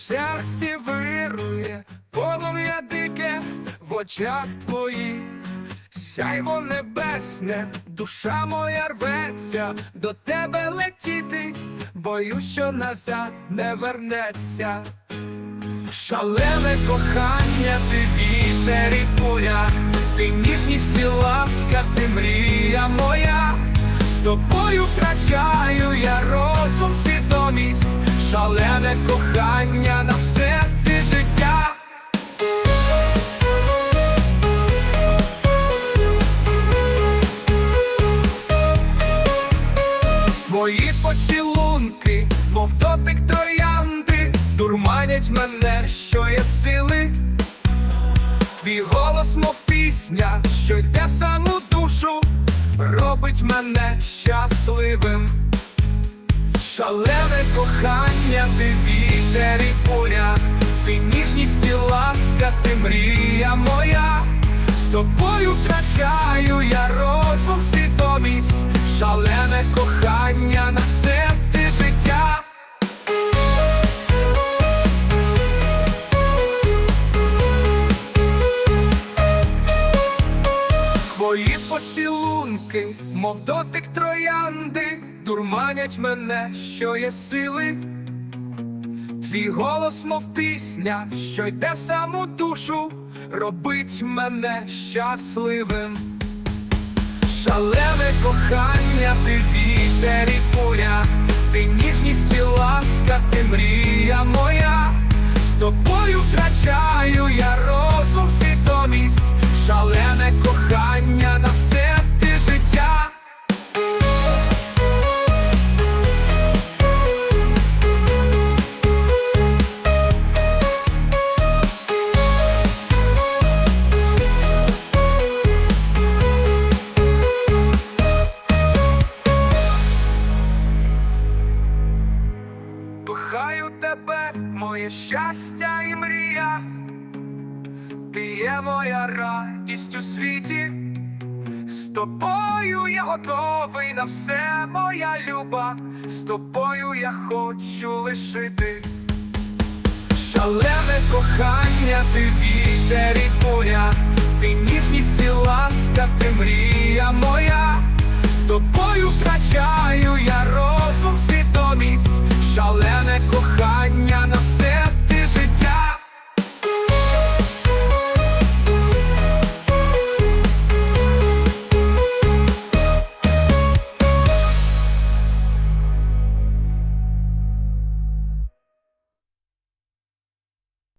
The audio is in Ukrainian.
серці вирує, полум'я дике в очах твоїх, сяйво небесне, душа моя рветься, до тебе летіти, боюсь, що назад не вернеться. Шалене кохання, ти вітер і буря, ти ніжність і ласка, ти мрія моя, з тобою втрачаю я розум, свідомість, шалене кохання на все ти життя. Твої поцілунки, мов дотик троянди, дурманять мене, що є сили. Твій голос, мов пісня, що йде в саму душу, робить мене щасливим. Шалене кохання, ти вітер і буря, ти ніжність і ласка, ти мрія моя, з тобою втрачаю я розум, свідомість, шалене кохання на все поцілунки, мов дотик троянди, дурманять мене, що є сили. Твій голос, мов пісня, що йде в саму душу, робить мене щасливим. Шалене кохання, ти вітер і буря, ти ніжність і ласка, ти мрія моя, з тобою втрачаю я розум, свідомість, шалене кохання моє щастя і мрія, ти є моя радість у світі, з тобою я готовий на все, моя люба, з тобою я хочу лишити. Шалене кохання, ти вітер і буря, ти ніжність і ласка, ти мрія моя,